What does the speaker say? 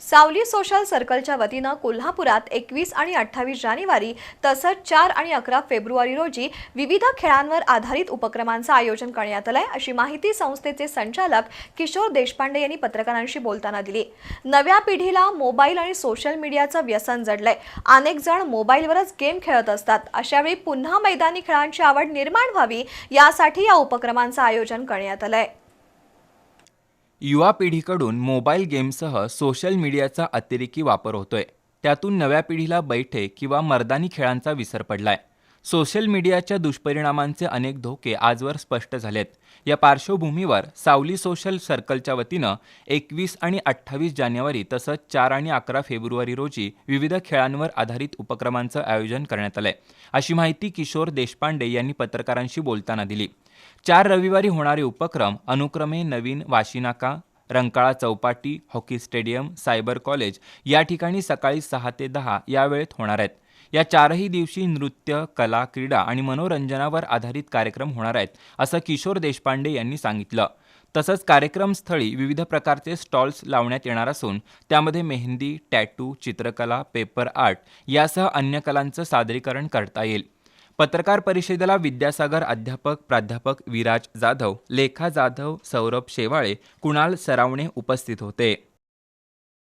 सावली सोशल सर्कलच्या वतीनं कोल्हापुरात एकवीस आणि अठ्ठावीस जानेवारी तसंच चार आणि अकरा फेब्रुवारी रोजी विविध खेळांवर आधारित उपक्रमांचं आयोजन करण्यात आलंय अशी माहिती संस्थेचे संचालक किशोर देशपांडे यांनी पत्रकारांशी बोलताना दिली. नव्या पिढीला मोबाईल आणि सोशल मीडियाचं व्यसन जडलंय. अनेक जण मोबाईलवरच गेम खेळत असतात. अशावेळी पुन्हा मैदानी खेळांची आवड निर्माण व्हावी यासाठी या उपक्रमांचं आयोजन करण्यात आलंय. युवा पिढीकडून मोबाईल गेमसह सोशल मीडियाचा अतिरेकी वापर होतोय. त्यातून नव्या पिढीला बैठे किंवा मर्दानी खेळांचा विसर पडलाय. सोशल मीडियाच्या दुष्परिणामांचे अनेक धोके आजवर स्पष्ट झालेत. या पार्श्वभूमीवर सावली सोशल सर्कलच्या वतीनं एकवीस आणि अठ्ठावीस जानेवारी तसंच चार आणि अकरा फेब्रुवारी रोजी विविध खेळांवर आधारित उपक्रमांचं आयोजन करण्यात आलंय. अशी माहिती किशोर देशपांडे यांनी पत्रकारांशी बोलताना दिली. चार रविवारी होणारे उपक्रम अनुक्रमे नवीन Vashinaka Rankala Chowpatty hockey stadium cyber college या ठिकाणी सकाळी सहा ते दहा या वेळेत होणार आहेत. या चारही दिवशी नृत्य कला क्रीडा आणि मनोरंजनावर आधारित कार्यक्रम होणार आहेत असं किशोर देशपांडे यांनी सांगितलं. तसंच कार्यक्रमस्थळी विविध प्रकारचे स्टॉल्स लावण्यात येणार असून त्यामध्ये मेहंदी टॅटू चित्रकला पेपर आर्ट यासह अन्य कलांचं सादरीकरण करता येईल. पत्रकार परिषदेला विद्यासागर अध्यापक प्राध्यापक विराज जाधव लेखा जाधव सौरभ शेवाळे कुणाल सरावणे उपस्थित होते.